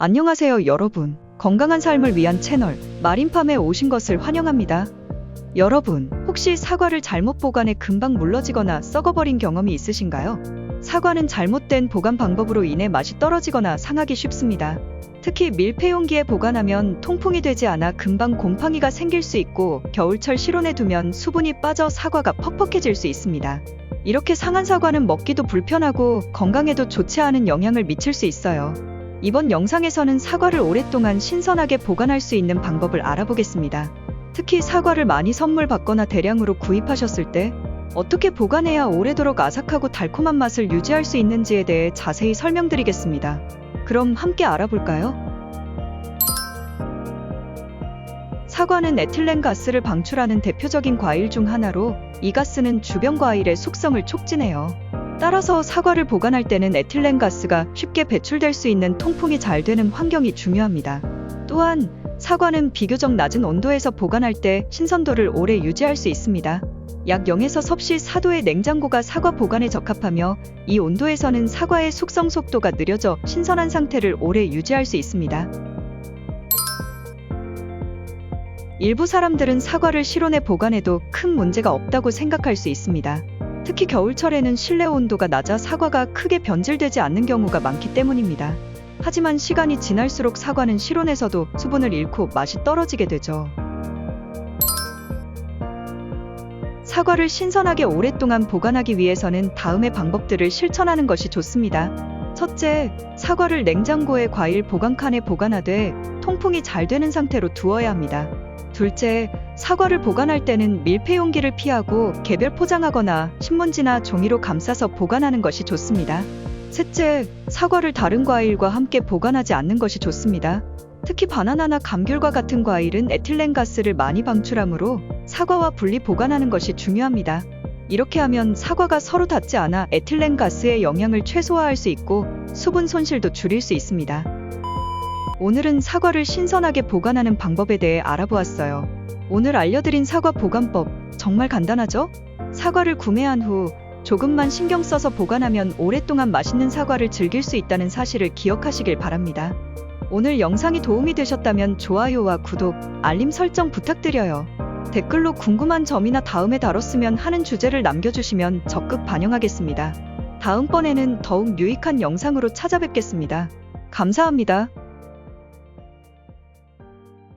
안녕하세요, 여러분. 건강한 삶을 위한 채널 마린팜에 오신 것을 환영합니다. 여러분, 혹시 사과를 잘못 보관해 금방 물러지거나 썩어버린 경험이 있으신가요? 사과는 잘못된 보관 방법으로 인해 맛이 떨어지거나 상하기 쉽습니다. 특히 밀폐용기에 보관하면 통풍이 되지 않아 금방 곰팡이가 생길 수 있고 겨울철 실온에 두면 수분이 빠져 사과가 퍽퍽해질 수 있습니다. 이렇게 상한 사과는 먹기도 불편하고 건강에도 좋지 않은 영향을 미칠 수 있어요. 이번 영상에서는 사과를 오랫동안 신선하게 보관할 수 있는 방법을 알아보겠습니다. 특히 사과를 많이 선물 받거나 대량으로 구입하셨을 때 어떻게 보관해야 오래도록 아삭하고 달콤한 맛을 유지할 수 있는지에 대해 자세히 설명드리겠습니다. 그럼 함께 알아볼까요? 사과는 에틸렌 가스를 방출하는 대표적인 과일 중 하나로 이 가스는 주변 과일의 숙성을 촉진해요. 따라서 사과를 보관할 때는 에틸렌 가스가 쉽게 배출될 수 있는 통풍이 잘 되는 환경이 중요합니다. 또한 사과는 비교적 낮은 온도에서 보관할 때 신선도를 오래 유지할 수 있습니다. 약 0에서 섭씨 4도의 냉장고가 사과 보관에 적합하며 이 온도에서는 사과의 숙성 속도가 느려져 신선한 상태를 오래 유지할 수 있습니다. 일부 사람들은 사과를 실온에 보관해도 큰 문제가 없다고 생각할 수 있습니다. 특히 겨울철에는 실내 온도가 낮아 사과가 크게 변질되지 않는 경우가 많기 때문입니다. 하지만 시간이 지날수록 사과는 실온에서도 수분을 잃고 맛이 떨어지게 되죠. 사과를 신선하게 오랫동안 보관하기 위해서는 다음의 방법들을 실천하는 것이 좋습니다. 첫째, 사과를 냉장고의 과일 보관칸에 보관하되 통풍이 잘 되는 상태로 두어야 합니다. 둘째, 사과를 보관할 때는 밀폐 용기를 피하고 개별 포장하거나 신문지나 종이로 감싸서 보관하는 것이 좋습니다. 셋째, 사과를 다른 과일과 함께 보관하지 않는 것이 좋습니다. 특히 바나나나 감귤과 같은 과일은 에틸렌 가스를 많이 방출하므로 사과와 분리 보관하는 것이 중요합니다. 이렇게 하면 사과가 서로 닿지 않아 에틸렌 가스의 영향을 최소화할 수 있고 수분 손실도 줄일 수 있습니다. 오늘은 사과를 신선하게 보관하는 방법에 대해 알아보았어요. 오늘 알려드린 사과 보관법 정말 간단하죠? 사과를 구매한 후 조금만 신경 써서 보관하면 오랫동안 맛있는 사과를 즐길 수 있다는 사실을 기억하시길 바랍니다. 오늘 영상이 도움이 되셨다면 좋아요와 구독, 알림 설정 부탁드려요. 댓글로 궁금한 점이나 다음에 다뤘으면 하는 주제를 남겨주시면 적극 반영하겠습니다. 다음번에는 더욱 유익한 영상으로 찾아뵙겠습니다. 감사합니다.